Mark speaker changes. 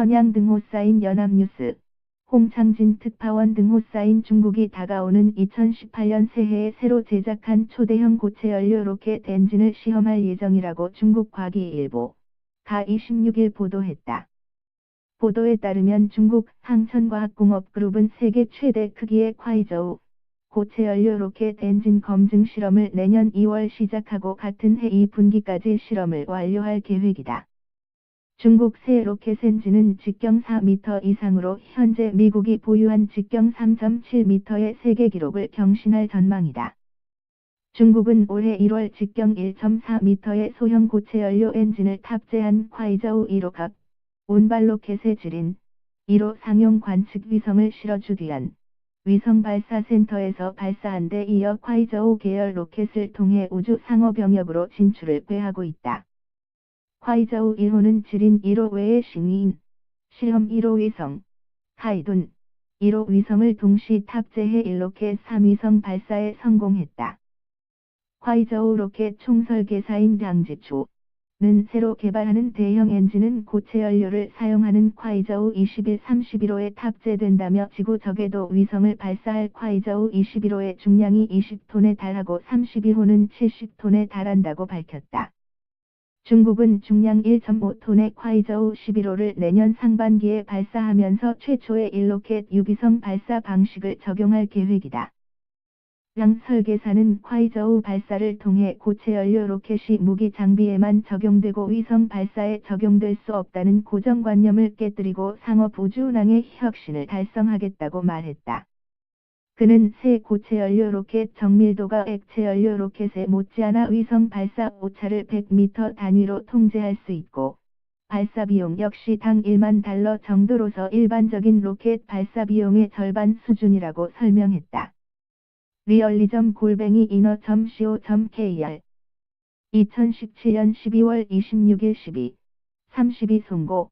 Speaker 1: 선양 등호 쌓인 연합뉴스, 홍창진 특파원 등호 쌓인 중국이 다가오는 2018년 새해에 새로 제작한 초대형 고체 연료 로켓 엔진을 시험할 예정이라고 중국 과기일보, 가 26일 보도했다. 보도에 따르면 중국 항천과학공업그룹은 세계 최대 크기의 콰이저우 고체 연료 로켓 엔진 검증 실험을 내년 2월 시작하고 같은 해 2분기까지 실험을 완료할 계획이다. 중국 새 로켓 엔진은 직경 4m 이상으로 현재 미국이 보유한 직경 3.7m의 세계 기록을 경신할 전망이다. 중국은 올해 1월 직경 1.4m의 소형 고체 연료 엔진을 탑재한 콰이저우 1호갑 온발 로켓의 줄인 1호 상용 관측 위성을 실어주기 위한 위성 발사 센터에서 발사한 데 이어 콰이저우 계열 로켓을 통해 우주 상호 병역으로 진출을 꾀하고 있다. 콰이저우 1호는 지린 1호 외의 신위인, 실험 1호 위성, 카이둔, 1호 위성을 동시 탑재해 1로켓 3위성 발사에 성공했다. 콰이저우 로켓 총설계사인 장지초, 는 새로 개발하는 대형 엔진은 고체 연료를 사용하는 콰이저우 21 31호에 탑재된다며 지구 적에도 위성을 발사할 콰이저우 21호의 중량이 20톤에 달하고 31호는 70톤에 달한다고 밝혔다. 중국은 중량 1.5톤의 콰이저우 11호를 내년 상반기에 발사하면서 최초의 1로켓 유기성 발사 방식을 적용할 계획이다. 양 설계사는 콰이저우 발사를 통해 고체 연료 로켓이 무기 장비에만 적용되고 위성 발사에 적용될 수 없다는 고정관념을 깨뜨리고 상업 우주운항의 혁신을 달성하겠다고 말했다. 그는 새 고체 연료 로켓 정밀도가 액체 연료 로켓에 못지않아 위성 발사 오차를 100m 단위로 통제할 수 있고 발사 비용 역시 당 1만 달러 정도로서 일반적인 로켓 발사 비용의 절반 수준이라고 설명했다. 리얼리점 골뱅이 인어.co.kr 2017년 12월 26일 12, 32 송고